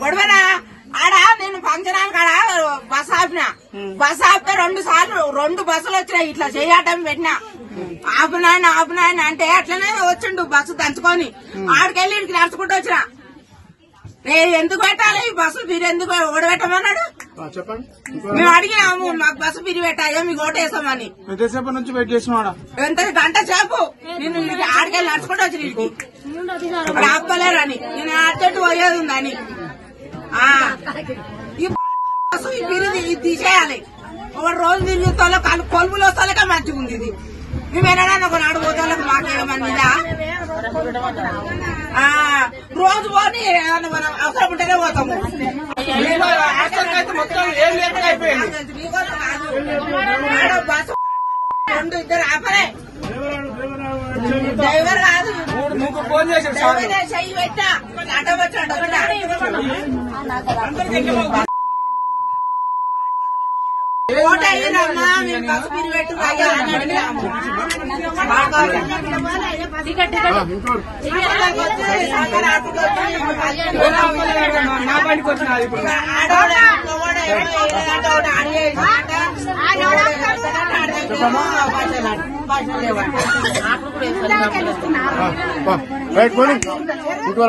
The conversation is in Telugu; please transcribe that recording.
గొడవనా? ఆడ నేను ఫంక్షన్ హాల్ కాడ బస్ ఆపిన. బస్ ఆపితే రెండు సార్లు రెండు బస్సులు వచ్చినాయి. ఇట్లా చేయటం పెట్టినా. ఆపునాయన ఆపునాయన అంటే అట్లనే వచ్చిండు బస్సు దంచుకొని. ఆడికెళ్ళి ఇక్కడికి నడుచుకుంటూ వచ్చిన. ఏ ఎందుకు పెట్టాలి? ఈ బస్సు మీరు ఎందుకు ఓడబెట్టమన్నాడు? ఆ, చెప్పండి. మేము అడిగినాము మాకు బస్సు పిరి పెట్టాయో మీకు ఓటేసామని ఎంతసేపు నుంచి వెయిట్ చేసినాడా ఎంత? గంట సేపు. నేను ఆడికెళ్ళి నడుచుకుంటూ వచ్చి ఇంటికి ఇక్కడ ఆపలేరని. నేను అర్జెంట్ పోయేది ఉందని. ఈ బస్సు ఈ పిరి ఇది తీసేయాలి. ఒక రోజు తిరుగుతాలో కొలుపులు వస్తాలకే మంచిగా ఉంది ఇది. మేము ఎన్నడన్నా ఒక నాడు పోతాలకు మాకేమన్నదా ఆ, రోజు పోని మనం అవసరం ఉంటేనే పోతాము. మొత్తం ఏం లేకుండా అయిపోయింది. ఆడ బస్సు రెండు ఇద్దరు ఆపలే. డ్రైవర్ కాదు. ఫోన్ పెట్టా. ఆటో వచ్చాడు. ఓట నా బండికి వచ్చిన రైట్ పోనీ ఇంకో